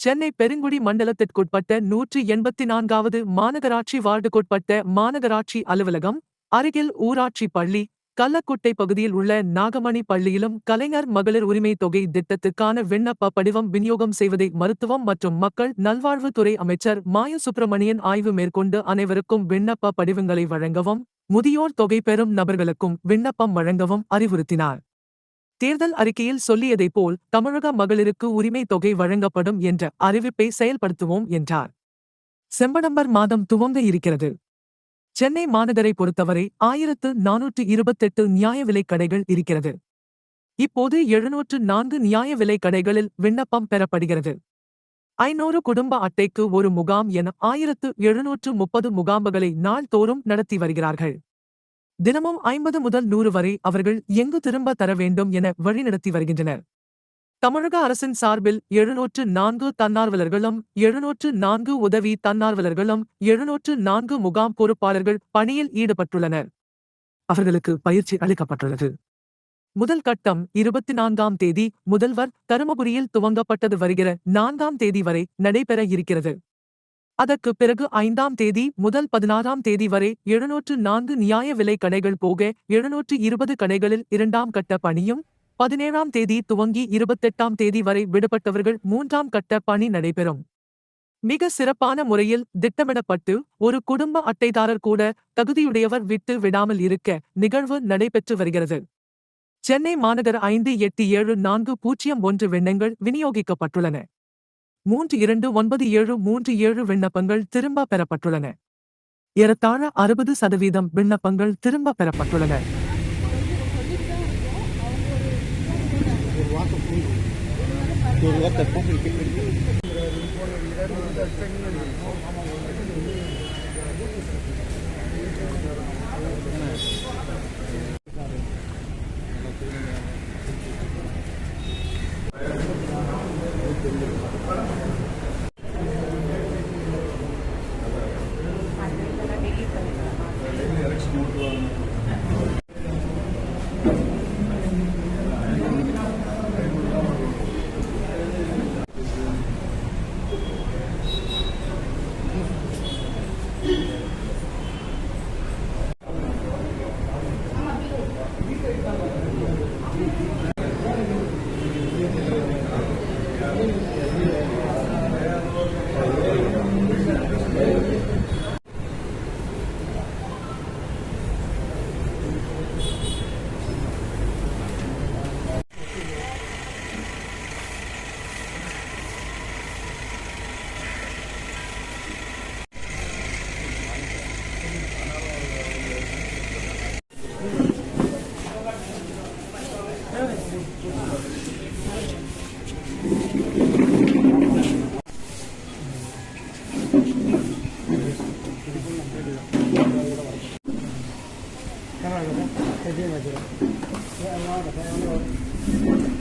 சென்னை பெருங்குடி மண்டலத்திற்குட்பட்ட நூற்றி எண்பத்தி நான்காவது மாநகராட்சி வார்டுக்குட்பட்ட மாநகராட்சி அலுவலகம் அருகில் ஊராட்சி பள்ளி கள்ளக்குட்டை பகுதியில் உள்ள நாகமணி பள்ளியிலும் கலைஞர் மகளிர் உரிமை தொகை திட்டத்துக்கான விண்ணப்ப படிவம் விநியோகம் செய்வதை மருத்துவம் மற்றும் மக்கள் நல்வாழ்வுத்துறை அமைச்சர் மாய சுப்பிரமணியன் ஆய்வு மேற்கொண்டு அனைவருக்கும் விண்ணப்ப படிவங்களை வழங்கவும் முதியோர் தொகை பெறும் நபர்களுக்கும் விண்ணப்பம் வழங்கவும் அறிவுறுத்தினார். தேர்தல் அறிக்கையில் சொல்லியதைப் போல் தமிழக மகளிருக்கு உரிமை தொகை வழங்கப்படும் என்ற அறிவிப்பை செயல்படுத்துவோம் என்றார். செம்படம்பர் மாதம் துவங்க இருக்கிறது. சென்னை மாநகரை பொறுத்தவரை ஆயிரத்து நானூற்று இருபத்தெட்டு நியாய விலைக் கடைகள் இருக்கிறது. இப்போது எழுநூற்று நான்கு நியாய விலைக் கடைகளில் விண்ணப்பம் பெறப்படுகிறது. ஐநூறு குடும்ப அட்டைக்கு ஒரு முகாம் என ஆயிரத்து எழுநூற்று முப்பது முகாம்களை நாள்தோறும் நடத்தி வருகிறார்கள். தினமும் ஐம்பது முதல் நூறு வரை அவர்கள் எங்கு திரும்ப தர வேண்டும் என வழிநடத்தி வருகின்றனர். தமிழக அரசின் சார்பில் எழுநூற்று நான்கு தன்னார்வலர்களும் எழுநூற்று நான்கு உதவி தன்னார்வலர்களும் எழுநூற்று நான்கு முகாம் பொறுப்பாளர்கள் பணியில் ஈடுபட்டுள்ளனர். அவர்களுக்கு பயிற்சி அளிக்கப்பட்டுள்ளது. முதல் கட்டம் இருபத்தி நான்காம் தேதி முதல்வர் தருமபுரியில் துவங்கப்பட்டது வருகிற நான்காம் தேதி வரை நடைபெற இருக்கிறது. அதற்கு பிறகு ஐந்தாம் தேதி முதல் பதினாறாம் தேதி வரை எழுநூற்று நான்கு நியாய விலை கடைகள் போக எழுநூற்று இருபது கடைகளில் இரண்டாம் கட்ட பணியும் பதினேழாம் தேதி துவங்கி இருபத்தெட்டாம் தேதி வரை விடுபட்டவர்கள் மூன்றாம் கட்ட பணி நடைபெறும். மிக சிறப்பான முறையில் திட்டமிடப்பட்டு ஒரு குடும்ப அட்டைதாரர் கூட தகுதியுடையவர் விட்டு விடாமல் இருக்க நிகழ்வு நடைபெற்று வருகிறது. சென்னை மாநகர ஐந்து எட்டு ஏழு நான்கு பூஜ்ஜியம் ஒன்று விண்ணங்கள் விநியோகிக்கப்பட்டுள்ளன. மூன்று இரண்டு ஒன்பது ஏழு மூன்று ஏழு விண்ணப்பங்கள் திரும்ப பெறப்பட்டுள்ளன. ஏறத்தாழ அறுபது சதவீதம் விண்ணப்பங்கள் திரும்ப பெறப்பட்டுள்ளன. ஒரு Thank you. ஒரு வார்த்தை